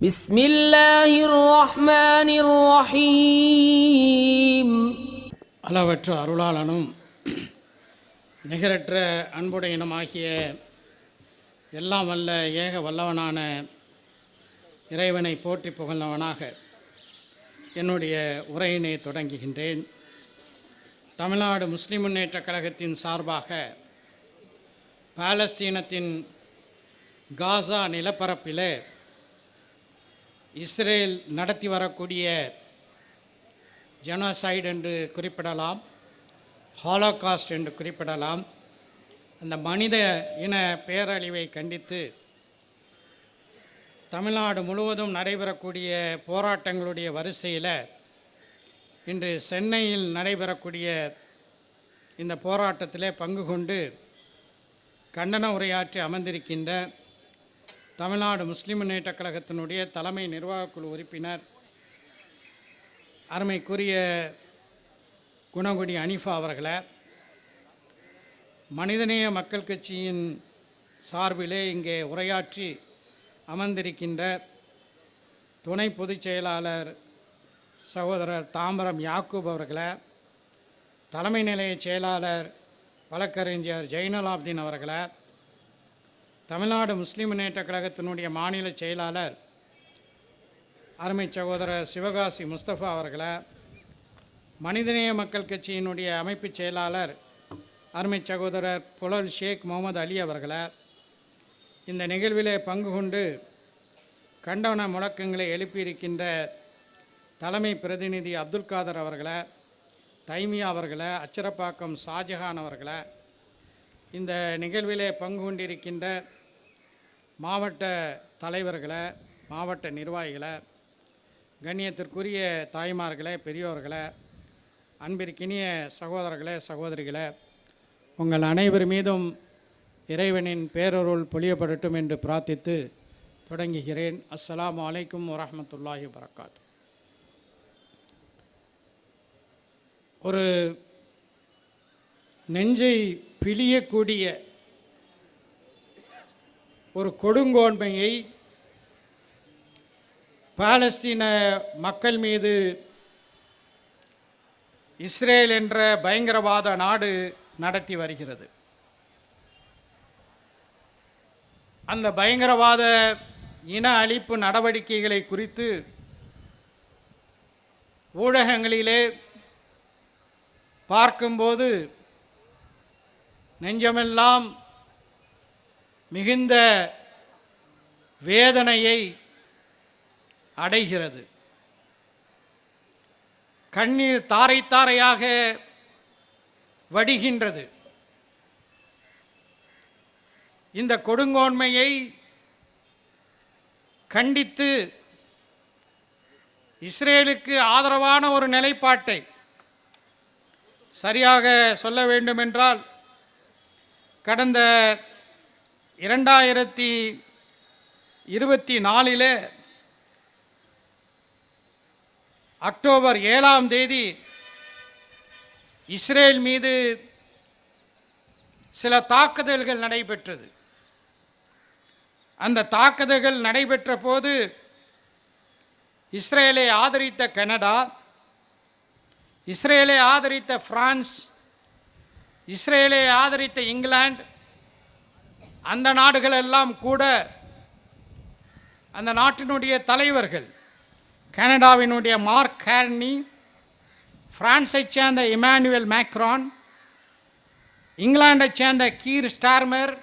بسم الله الرحمن الرحيم அளவற்ற அருளாளனும் நிகரற்ற அன்புடையனுமாகிய எல்லாம் வல்ல ஏக வல்லவனான இறைவனை போற்றி புகழ்ந்தவனாக என்னுடைய உரையினை தொடங்குகின்றேன் தமிழ்நாடு முஸ்லிம் முன்னேற்றக் கழகத்தின் சார்பாக பாலஸ்தீனத்தின் காசா நிலப்பரப்பிலே இஸ்ரேல் நடத்தி வரக்கூடிய ஜெனோசைடு என்று குறிப்பிடலாம் ஹாலோகாஸ்ட் என்று குறிப்பிடலாம். அந்த மனித இன பேரழிவை கண்டித்து தமிழ்நாடு முழுவதும் நடைபெறக்கூடிய போராட்டங்களுடைய வரிசையில் இன்று சென்னையில் நடைபெறக்கூடிய இந்த போராட்டத்திலே பங்கு கொண்டு கண்டன உரையாற்றி அமர்ந்திருக்கின்ற தமிழ்நாடு முஸ்லிம் முன்னேற்ற கழகத்தினுடைய தலைமை நிர்வாகக்குழு உறுப்பினர் அருமைக்குரிய குணங்குடி அனிஃபா அவர்களை மனிதநேய மக்கள் கட்சியின் சார்பிலே இங்கே உரையாற்றி அமர்ந்திருக்கின்ற துணை பொதுச் செயலாளர் சகோதரர் தாம்பரம் யாக்கூப் அவர்களை தலைமை நிலைய செயலாளர் வழக்கறிஞர் ஜெயினலாப்தீன் அவர்களை தமிழ்நாடு முஸ்லீம் முன்னேற்ற கழகத்தினுடைய மாநில செயலாளர் அருமை சகோதரர் சிவகாசி முஸ்தபா அவர்களை மனிதநேய மக்கள் கட்சியினுடைய அமைப்புச் செயலாளர் அருமை சகோதரர் புலல் ஷேக் முகமது அலி அவர்களை இந்த நிகழ்விலே பங்கு கொண்டு கண்டன முழக்கங்களை எழுப்பியிருக்கின்ற தலைமை பிரதிநிதி அப்துல் காதர் அவர்களை தைமியா அவர்களை அச்சரப்பாக்கம் ஷாஜஹான் அவர்களை இந்த நிகழ்விலே பங்கு கொண்டிருக்கின்ற மாவட்ட தலைவர்களை மாவட்ட நிர்வாகிகளை கண்ணியத்திற்குரிய தாய்மார்களே பெரியோர்களே அன்பிற்கினிய சகோதரர்களே சகோதரிகளே உங்கள் அனைவர் மீதும் இறைவனின் பேரருள் பொழியப்படட்டும் என்று பிரார்த்தித்து தொடங்குகிறேன். அஸ்ஸலாமு அலைக்கும் வரமத்துல்லாஹி வரகாத் ஒரு நெஞ்சை பிழியக்கூடிய ஒரு கொடுங்கோன்மையை பாலஸ்தீன மக்கள் மீது இஸ்ரேல் என்ற பயங்கரவாத நாடு நடத்தி வருகிறது. அந்த பயங்கரவாத இன அழிப்பு நடவடிக்கைகளை குறித்து ஊடகங்களிலே பார்க்கும்போது நெஞ்சமெல்லாம் மிகுந்த வேதனையை அடைகிறது. கண்ணீர் தாரை தாரையாக வடிகின்றது. இந்த கொடுங்கோன்மையை கண்டித்து இஸ்ரேலுக்கு ஆதரவான ஒரு நிலைப்பாட்டை சரியாக சொல்ல வேண்டுமென்றால் கடந்த இரண்டாயிரத்தி இருபத்தி நாலில் அக்டோபர் ஏழாம் தேதி இஸ்ரேல் மீது சில தாக்குதல்கள் நடைபெற்றது. அந்த தாக்குதல்கள் நடைபெற்ற போது இஸ்ரேலை ஆதரித்த கனடா இஸ்ரேலை ஆதரித்த பிரான்ஸ் இஸ்ரேலை ஆதரித்த இங்கிலாந்து அந்த நாடுகள் எல்லாம் கூட அந்த நாட்டினுடைய தலைவர்கள் கனடாவினுடைய மார்க் ஹேர்னி பிரான்ஸை சேர்ந்த இமானுவேல் மேக்ரான் இங்கிலாண்டை சேர்ந்த கீர் ஸ்டார்மர்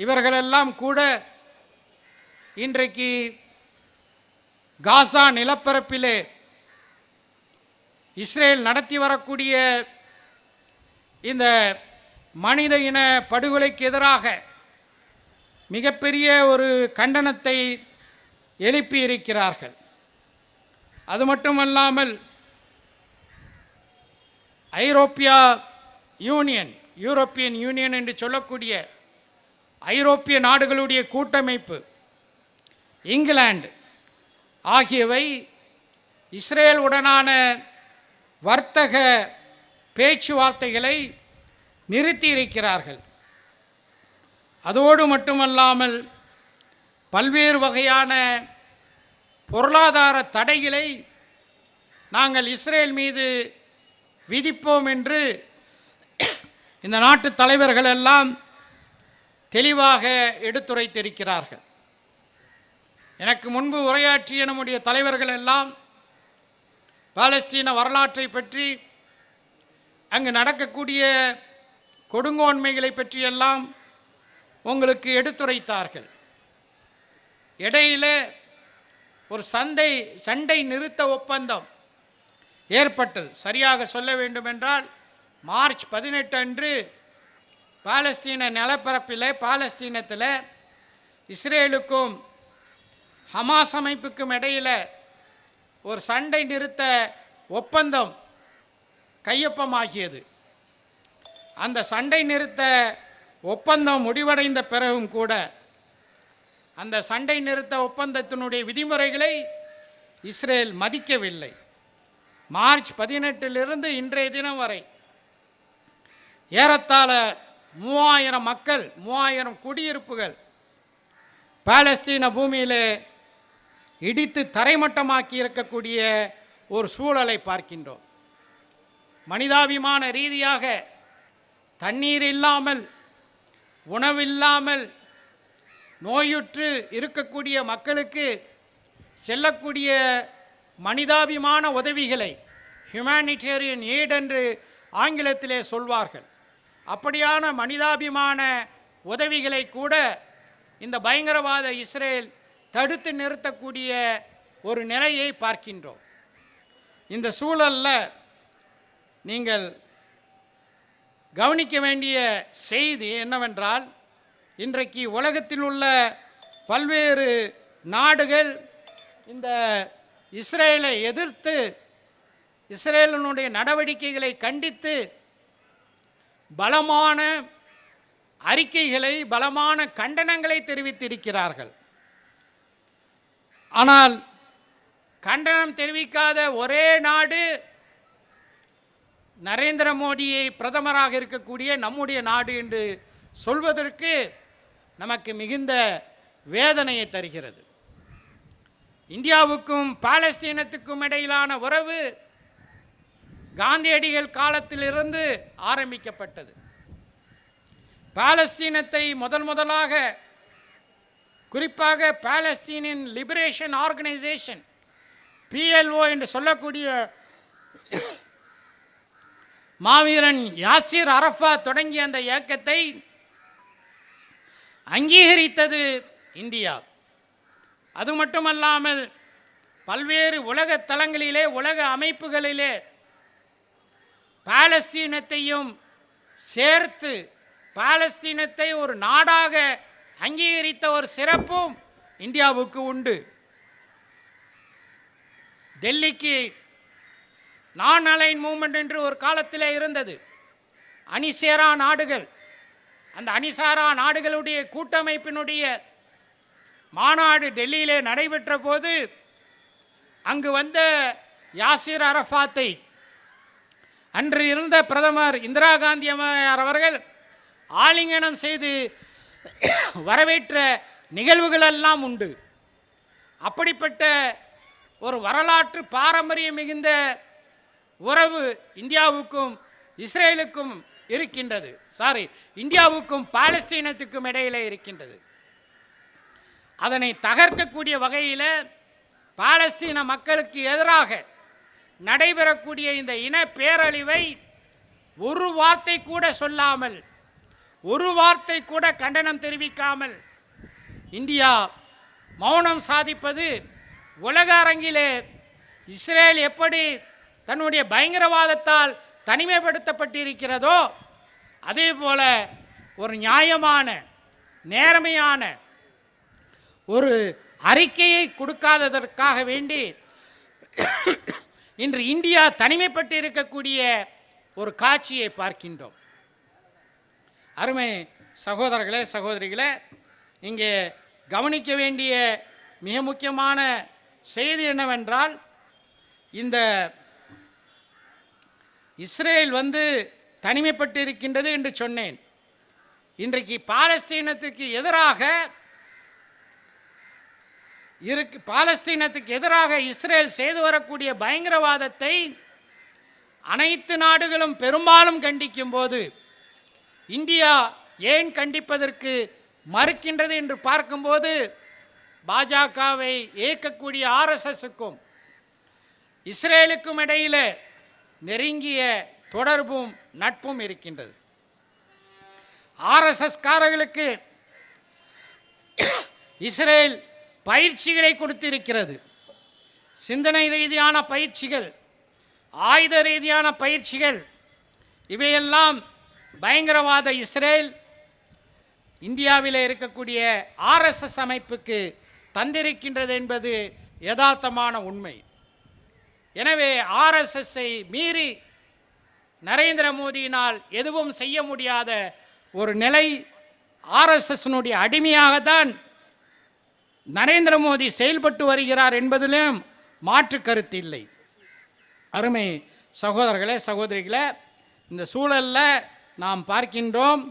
இவர்களெல்லாம் கூட இன்றைக்கு காசா நிலப்பரப்பிலே இஸ்ரேல் நடத்தி வரக்கூடிய இந்த மனித இன படுகொலைக்கு எதிராக மிகப்பெரிய ஒரு கண்டனத்தை எழுப்பியிருக்கிறார்கள். அது மட்டுமல்லாமல் ஐரோப்பியா யூனியன் யூரோப்பியன் யூனியன் என்று சொல்லக்கூடிய ஐரோப்பிய நாடுகளுடைய கூட்டமைப்பு இங்கிலாந்து ஆகியவை இஸ்ரேல் உடனான வர்த்தக பேச்சுவார்த்தைகளை நிறுத்தியிருக்கிறார்கள். அதோடு மட்டுமல்லாமல் பல்வேறு வகையான பொருளாதார தடைகளை நாங்கள் இஸ்ரேல் மீது விதிப்போம் என்று இந்த நாட்டு தலைவர்கள் எல்லாம் தெளிவாக எடுத்துரைத்திருக்கிறார்கள். எனக்கு முன்பு உரையாற்றிய நம்முடைய தலைவர்கள் எல்லாம் பாலஸ்தீன வரலாற்றை பற்றி அங்கு நடக்கக்கூடிய கொடுங்கோன்மைகளை பற்றியெல்லாம் உங்களுக்கு எடுத்துரைத்தார்கள். இடையில ஒரு சந்தை சண்டை நிறுத்த ஒப்பந்தம் ஏற்பட்டது. சரியாக சொல்ல வேண்டுமென்றால் மார்ச் பதினெட்டு அன்று பாலஸ்தீன நிலப்பரப்பில் பாலஸ்தீனத்தில் இஸ்ரேலுக்கும் ஹமாஸ் அமைப்புக்கும் இடையில் ஒரு சண்டை நிறுத்த ஒப்பந்தம் கையொப்பமாகியது. அந்த சண்டை நிறுத்த ஒப்பந்தம் முடிவடைந்த பிறகும் கூட அந்த சண்டை நிறுத்த ஒப்பந்தத்தினுடைய விதிமுறைகளை இஸ்ரேல் மதிக்கவில்லை. மார்ச் பதினெட்டிலிருந்து இன்றைய தினம் வரை ஏறத்தாழ மூவாயிரம் மக்கள் மூவாயிரம் குடியிருப்புகள் பாலஸ்தீன பூமியிலே இடித்து தரைமட்டமாக்கி இருக்கக்கூடிய ஒரு சூழலை பார்க்கின்றோம். மனிதாபிமான ரீதியாக தண்ணீர் இல்லாமல் உணவில்லாமல் நோயுற்று இருக்கக்கூடிய மக்களுக்கு செல்லக்கூடிய மனிதாபிமான உதவிகளை ஹியூமானிட்டேரியன் எய்ட் என்று ஆங்கிலத்திலே சொல்வார்கள். அப்படியான மனிதாபிமான உதவிகளை கூட இந்த பயங்கரவாத இஸ்ரேல் தடுத்து நிறுத்தக்கூடிய ஒரு நிலையை பார்க்கின்றோம். இந்த சூழலில் நீங்கள் கவனிக்க வேண்டிய செய்தி என்னவென்றால் இன்றைக்கு உலகத்தில் உள்ள பல்வேறு நாடுகள் இந்த இஸ்ரேலை எதிர்த்து இஸ்ரேலினுடைய நடவடிக்கைகளை கண்டித்து பலமான அறிக்கைகளை பலமான கண்டனங்களை தெரிவித்திருக்கிறார்கள். ஆனால் கண்டனம் தெரிவிக்காத ஒரே நாடு நரேந்திர மோடியை பிரதமராக இருக்கக்கூடிய நம்முடைய நாடு என்று சொல்வதற்கு நமக்கு மிகுந்த வேதனையை தருகிறது. இந்தியாவுக்கும் பாலஸ்தீனத்துக்கும் இடையிலான உறவு காந்தியடிகள் காலத்திலிருந்து ஆரம்பிக்கப்பட்டது. பாலஸ்தீனத்தை முதல் முதலாக குறிப்பாக பாலஸ்தீனின் லிபரேஷன் ஆர்கனைசேஷன் பிஎல்ஓ என்று சொல்லக்கூடிய மாவீரன் யாசிர் அரஃபா தொடங்கிய அந்த இயக்கத்தை அங்கீகரித்தது இந்தியா. அது மட்டுமல்லாமல் பல்வேறு உலக தளங்களிலே உலக அமைப்புகளிலே பாலஸ்தீனத்தையும் சேர்த்து பாலஸ்தீனத்தை ஒரு நாடாக அங்கீகரித்த ஒரு சிறப்பும் இந்தியாவுக்கு உண்டு. டெல்லிக்கு நான் அலைன் மூமெண்ட் என்று ஒரு காலத்தில் இருந்தது. அணிசேரா நாடுகள். அந்த அணிசாரா நாடுகளுடைய கூட்டமைப்பினுடைய மாநாடு டெல்லியிலே நடைபெற்ற போது அங்கு வந்த யாசிர் அரஃபாத்தை அன்று இருந்த பிரதமர் இந்திரா காந்தி அம்மையார் அவர்கள் ஆலிங்கனம் செய்து வரவேற்ற நிகழ்வுகளெல்லாம் உண்டு. அப்படிப்பட்ட ஒரு வரலாற்று பாரம்பரியம் மிகுந்த உறவு இந்தியாவுக்கும் இஸ்ரேலுக்கும் இருக்கின்றது. சாரி இந்தியாவுக்கும் பாலஸ்தீனத்துக்கும் இடையிலே இருக்கின்றது. அதனை தகர்க்கக்கூடிய வகையில் பாலஸ்தீன மக்களுக்கு எதிராக நடைபெறக்கூடிய இந்த இன பேரழிவை ஒரு வார்த்தை கூட சொல்லாமல் ஒரு வார்த்தை கூட கண்டனம் தெரிவிக்காமல் இந்தியா மௌனம் சாதிப்பது உலக அரங்கிலே இஸ்ரேல் எப்படி தன்னுடைய பயங்கரவாதத்தால் தனிமைப்படுத்தப்பட்டிருக்கிறதோ அதே போல் ஒரு நியாயமான நேர்மையான ஒரு அறிக்கையை கொடுக்காததற்காக வேண்டி இன்று இந்தியா தனிமைப்பட்டு இருக்கக்கூடிய ஒரு காட்சியை பார்க்கின்றோம். அருமை சகோதரர்களே சகோதரிகளே இங்கே கவனிக்க வேண்டிய மிக முக்கியமான செய்தி என்னவென்றால் இந்த இஸ்ரேல் வந்து தனிமைப்பட்டு இருக்கின்றது என்று சொன்னேன். இன்றைக்கு பாலஸ்தீனத்துக்கு எதிராக இருக்கு பாலஸ்தீனத்துக்கு எதிராக இஸ்ரேல் செய்து வரக்கூடிய பயங்கரவாதத்தை அனைத்து நாடுகளும் பெரும்பாலும் கண்டிக்கும் போது இந்தியா ஏன் கண்டிப்பதற்கு மறுக்கின்றது என்று பார்க்கும்போது பாஜகவை இயக்கக்கூடிய ஆர்எஸ்எஸ்க்கும் இஸ்ரேலுக்கும் இடையில நெருங்கிய தொடர்பும் நட்பும் இருக்கின்றது. ஆர்எஸ்எஸ் காரர்களுக்கு இஸ்ரேல் பயிற்சிகளை கொடுத்திருக்கிறது. சிந்தனை ரீதியான பயிற்சிகள் ஆயுத ரீதியான பயிற்சிகள் இவையெல்லாம் பயங்கரவாத இஸ்ரேல் இந்தியாவில் இருக்கக்கூடிய ஆர்எஸ்எஸ் அமைப்புக்கு தந்திருக்கின்றது என்பது யதார்த்தமான உண்மை. எனவே ஆர்எஸ்எஸ்ஸை மீறி நரேந்திர மோடியினால் எதுவும் செய்ய முடியாத ஒரு நிலை ஆர்எஸ்எஸ்னுடைய அடிமையாகத்தான் நரேந்திர மோடி செயல்பட்டு வருகிறார் என்பதிலும் மாற்று கருத்து இல்லை. அருமை சகோதரர்களே சகோதரிகளே இந்த சூழலில் நாம் பார்க்கின்றோம்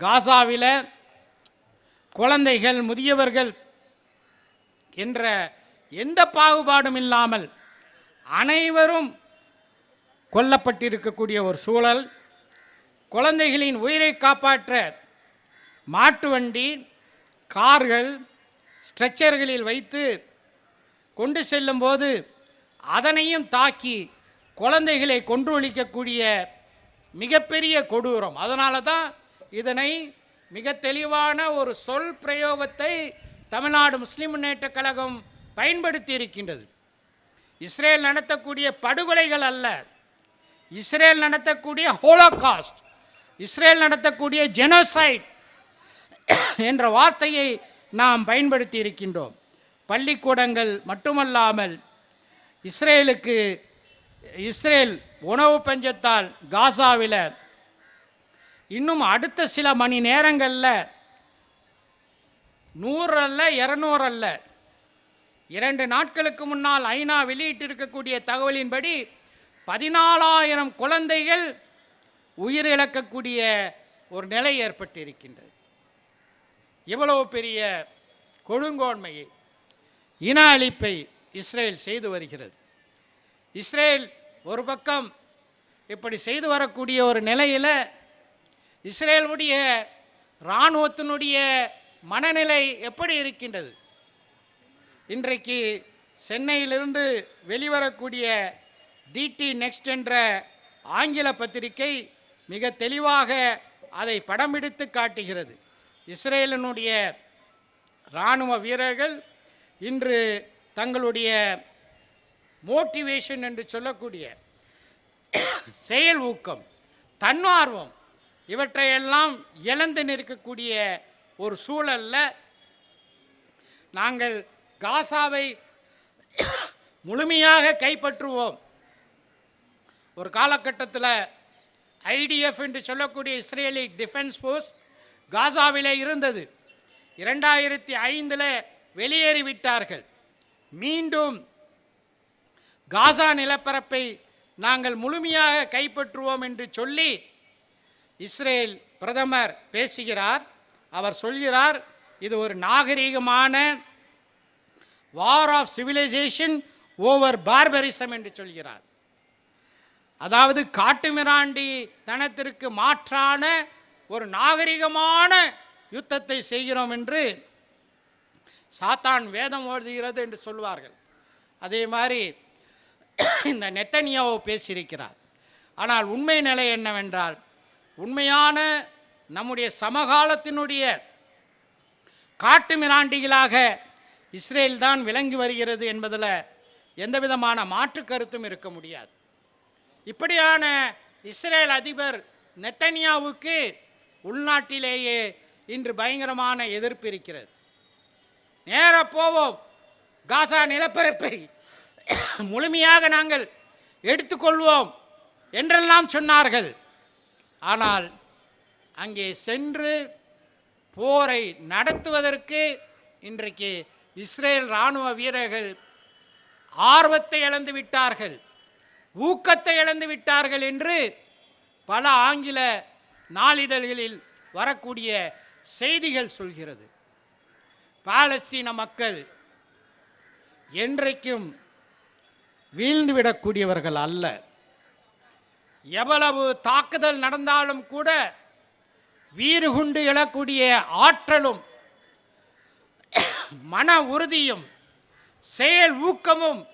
காசாவில் குழந்தைகள் முதியவர்கள் என்ற எந்த பாகுபாடும் இல்லாமல் அனைவரும் கொல்லப்பட்டிருக்கக்கூடிய ஒரு சூழல். குழந்தைகளின் உயிரை காப்பாற்ற மாட்டு வண்டி கார்கள் ஸ்ட்ரெச்சர்களில் வைத்து கொண்டு செல்லும்போது அதனையும் தாக்கி குழந்தைகளை கொன்றொழிக்கக்கூடிய மிகப்பெரிய கொடூரம். அதனால தான் இதனை மிக தெளிவான ஒரு சொல் பிரயோகத்தை தமிழ்நாடு முஸ்லிம் முன்னேற்ற கழகம் பயன்படுத்தி இருக்கின்றது. இஸ்ரேல் நடத்தக்கூடிய படுகொலைகள் அல்ல. இஸ்ரேல் நடத்தக்கூடிய ஹோலோகாஸ்ட் இஸ்ரேல் நடத்தக்கூடிய ஜெனோசைட் என்ற வார்த்தையை நாம் பயன்படுத்தி இருக்கின்றோம். பள்ளிக்கூடங்கள் மட்டுமல்லாமல் இஸ்ரேலுக்கு இஸ்ரேல் உணவு பஞ்சத்தால் காசாவில் இன்னும் அடுத்த சில மணி நேரங்களில் நூறு அல்ல இரநூறு அல்ல இரண்டு நாட்களுக்கு முன்னால் ஐநா வெளியிட்டிருக்கக்கூடிய தகவலின்படி பதினாலாயிரம் குழந்தைகள் உயிரிழக்கக்கூடிய ஒரு நிலை ஏற்பட்டிருக்கின்றது. இவ்வளவு பெரிய கொடுங்கோன்மையை இன அழிப்பை இஸ்ரேல் செய்து வருகிறது. இஸ்ரேல் ஒரு பக்கம் இப்படி செய்து வரக்கூடிய ஒரு நிலையில் இஸ்ரேலுடைய இராணுவத்தினுடைய மனநிலை எப்படி இருக்கின்றது? இன்றைக்கு சென்னையிலிருந்து வெளிவரக்கூடிய டிடி நெக்ஸ்ட் என்ற ஆங்கில பத்திரிகை மிக தெளிவாக அதை படமெடுத்து காட்டுகிறது. இஸ்ரேலினுடைய இராணுவ வீரர்கள் இன்று தங்களுடைய மோட்டிவேஷன் என்று சொல்லக்கூடிய செயல் ஊக்கம் தன்னார்வம் இவற்றையெல்லாம் இழந்து நிற்கக்கூடிய ஒரு சூழல்ல நாங்கள் காசாவை முழுமையாக கைப்பற்றுவோம். ஒரு காலகட்டத்தில் ஐடிஎஃப் என்று சொல்லக்கூடிய இஸ்ரேலி டிஃபென்ஸ் ஃபோர்ஸ் காசாவிலே இருந்தது. இரண்டாயிரத்தி ஐந்தில் வெளியேறிவிட்டார்கள். மீண்டும் காசா நிலப்பரப்பை நாங்கள் முழுமையாக கைப்பற்றுவோம் என்று சொல்லி இஸ்ரேல் பிரதமர் பேசுகிறார். அவர் சொல்கிறார் இது ஒரு நாகரீகமான war of civilisation over barbarism என்று சொல்கிறார். அதாவது காட்டுமிராண்டி தனத்திற்கு மாற்றான ஒரு நாகரிகமான யுத்தத்தை செய்கிறோம் என்று சாத்தான் வேதம் ஓடுகிறது என்று சொல்வார்கள். அதே மாதிரி இந்த நெத்தனியாவோ பேசியிருக்கிறார். ஆனால் உண்மை நிலை என்னவென்றால் உண்மையான நம்முடைய சமகாலத்தினுடைய காட்டுமிராண்டிகளாக இஸ்ரேல் தான் விளங்கி வருகிறது என்பதில் எந்த விதமான மாற்று கருத்தும் இருக்க முடியாது. இப்படியான இஸ்ரேல் அதிபர் நெத்தனியாவுக்கு உள்நாட்டிலேயே இன்று பயங்கரமான எதிர்ப்பு இருக்கிறது. நேர போவோம். காசா நிலப்பரப்பை முழுமையாக நாங்கள் எடுத்துக்கொள்வோம் என்றெல்லாம் சொன்னார்கள். ஆனால் அங்கே சென்று போரை நடத்துவதற்கு இன்றைக்கு இஸ்ரேல் இராணுவ வீரர்கள் ஆர்வத்தை இழந்து விட்டார்கள் ஊக்கத்தை இழந்து விட்டார்கள் என்று பல ஆங்கில நாளிதழ்களில் வரக்கூடிய செய்திகள் சொல்கிறது. பாலஸ்தீன மக்கள் என்றைக்கும் வீழ்ந்துவிடக்கூடியவர்கள் அல்ல. எவ்வளவு தாக்குதல் நடந்தாலும் கூட வீறுகுண்டு எழக்கூடிய ஆற்றலும் மன உறுதியும் செயல் ஊக்கமும்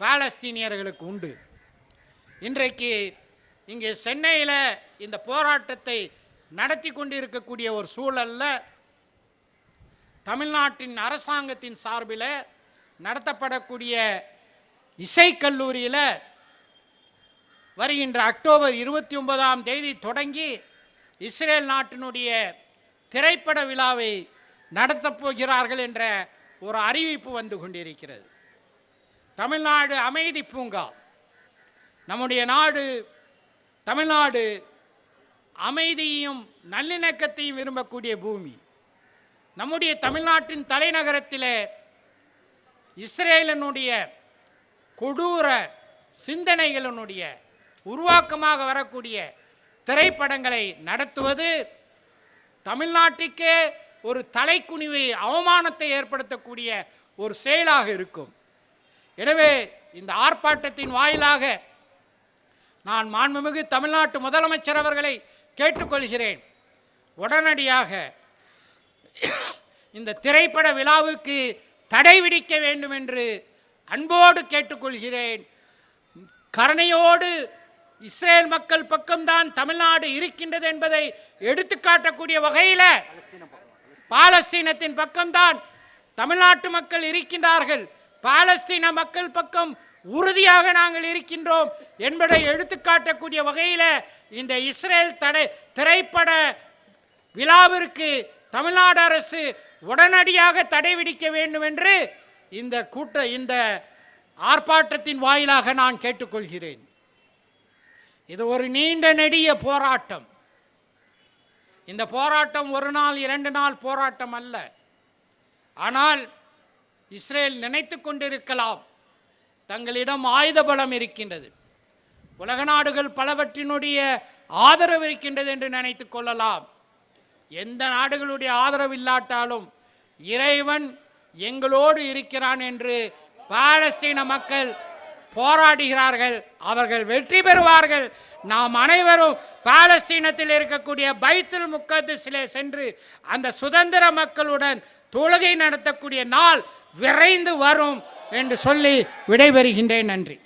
பாலஸ்தீனியர்களுக்கு உண்டு. இன்றைக்கு இங்கே சென்னையில் இந்த போராட்டத்தை நடத்தி கொண்டிருக்கக்கூடிய ஒரு சூழலில் தமிழ்நாட்டின் அரசாங்கத்தின் சார்பில் நடத்தப்படக்கூடிய இசைக்கல்லூரியில் வருகின்ற அக்டோபர் இருபத்தி ஒன்பதாம் தேதி தொடங்கி இஸ்ரேல் நாட்டினுடைய திரைப்பட விழாவை நடத்தப் போகிறார்கள் என்ற ஒரு அறிவிப்பு வந்து கொண்டிருக்கிறது. தமிழ்நாடு அமைதி பூங்கா. நம்முடைய நாடு தமிழ்நாடு அமைதியையும் நல்லிணக்கத்தையும் விரும்பக்கூடிய பூமி. நம்முடைய தமிழ்நாட்டின் தலைநகரத்தில் இஸ்ரேலினுடைய கொடூர சிந்தனைகளினுடைய உருவாக்கமாக வரக்கூடிய திரைப்படங்களை நடத்துவது தமிழ்நாட்டுக்கே ஒரு தலைக்குனிவை அவமானத்தை ஏற்படுத்தக்கூடிய ஒரு செயலாக இருக்கும். எனவே இந்த ஆர்ப்பாட்டத்தின் வாயிலாக நான் மாண்புமிகு தமிழ்நாட்டு முதலமைச்சர் அவர்களை கேட்டுக்கொள்கிறேன். உடனடியாக இந்த திரைப்பட விழாவுக்கு தடை விதிக்க வேண்டும் என்று அன்போடு கேட்டுக்கொள்கிறேன். கருணையோடு இஸ்ரேல் மக்கள் பக்கம்தான் தமிழ்நாடு இருக்கின்றது என்பதை எடுத்துக்காட்டக்கூடிய வகையில் பாலஸ்தீனத்தின் பக்கம்தான் தமிழ்நாட்டு மக்கள் இருக்கின்றார்கள். பாலஸ்தீன மக்கள் பக்கம் உறுதியாக நாங்கள் இருக்கின்றோம் என்பதை எடுத்துக்காட்டக்கூடிய வகையில் இந்த இஸ்ரேல் தடை திரைப்பட விழாவிற்கு தமிழ்நாடு அரசு உடனடியாக தடை விதிக்க வேண்டும் என்று இந்த கூட்ட இந்த ஆர்ப்பாட்டத்தின் வாயிலாக நான் கேட்டுக்கொள்கிறேன். இது ஒரு நீண்ட நெடிய போராட்டம். இந்த போராட்டம் ஒரு நாள் இரண்டு நாள் போராட்டம் அல்ல. ஆனால் இஸ்ரேல் நினைத்து கொண்டிருக்கலாம். தங்களிடம் ஆயுத பலம் இருக்கின்றது. உலக நாடுகள் பலவற்றினுடைய ஆதரவு இருக்கின்றது என்று நினைத்து கொள்ளலாம். எந்த நாடுகளுடைய ஆதரவு இல்லாட்டாலும் இறைவன் எங்களோடு இருக்கிறான் என்று பாலஸ்தீன மக்கள் போராடுகிறார்கள் அவர்கள் வெற்றி பெறுவார்கள். நாம் அனைவரும் பாலஸ்தீனத்தில் இருக்கக்கூடிய பைத்துல் முக்கத்திலே சென்று அந்த சுதந்திர மக்களுடன் தொழுகை நடத்தக்கூடிய நாள் விரைந்து வரும் என்று சொல்லி விடைபெறுகின்றேன். நன்றி.